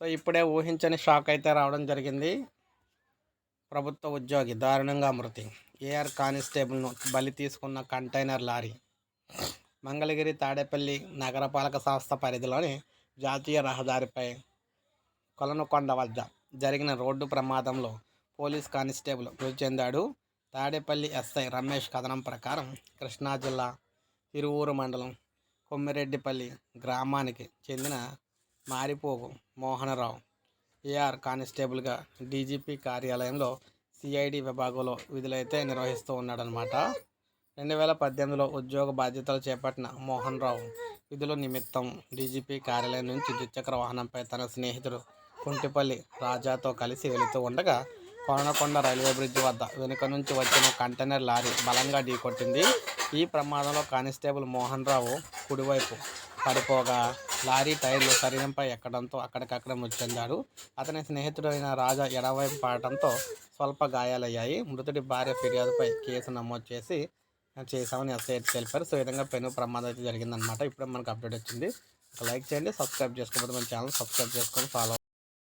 So ఇప్పుడే ఊహించని shock అయితే రావడం జరిగింది. ప్రభుత్వ ఉద్యోగి దారుణంగా మృతి. ఏఆర్ కానిస్టేబుల్ను బలి తీసుకున్న కంటైనర్ లారీ మంగళగిరి తాడేపల్లి నగరపాలక సంస్థ పరిధిలోని జాతీయ రహదారిపై కొలనుకొండ వద్ద జరిగిన రోడ్డు ప్రమాదంలో పోలీస్ కానిస్టేబుల్ మృతి చెందాడు. తాడేపల్లి ఎస్ఐ రమేష్ కథనం ప్రకారం కృష్ణా జిల్లా తిరువూరు మండలం కొమ్మిరెడ్డిపల్లి గ్రామానికి చెందిన మారిపోగు మోహనరావు ఏఆర్ కానిస్టేబుల్గా డీజీపీ కార్యాలయంలో సిఐడి విభాగంలో విధులైతే నిర్వహిస్తూ ఉన్నాడనమాట రెండు వేల పద్దెనిమిదిలో ఉద్యోగ బాధ్యతలు చేపట్టిన మోహన్ రావు విధుల నిమిత్తం డీజీపీ కార్యాలయం నుంచి ద్విచక్ర వాహనంపై తన స్నేహితుడు కుంటిపల్లి రాజాతో కలిసి వెళుతూ ఉండగా కొనకొండ రైల్వే బ్రిడ్జ్ వద్ద వెనుక నుంచి వచ్చిన కంటైనర్ లారీ బలంగా ఢీకొట్టింది. ఈ ప్రమాదంలో కానిస్టేబుల్ మోహన్ రావు కుడివైపు పడిపోగా లారీ టైర్లు శరీరంపై ఎక్కడంతో అక్కడికక్కడ మృతి చెందాడు. అతని స్నేహితుడైన రాజా ఎడవైపు పాడటంతో స్వల్ప గాయాలయ్యాయి. మృతుడి భార్య ఫిర్యాదుపై కేసు నమోదు చేసి చేశామని ఎస్ఐ తెలిపారు. సో విధంగా పెను ప్రమాదం అయితే జరిగిందనమాట ఇప్పుడే మనకు అప్డేట్ వచ్చింది. లైక్ చేయండి సబ్స్క్రైబ్ చేసుకోకపోతే మన ఛానల్ సబ్స్క్రైబ్ చేసుకొని ఫాలో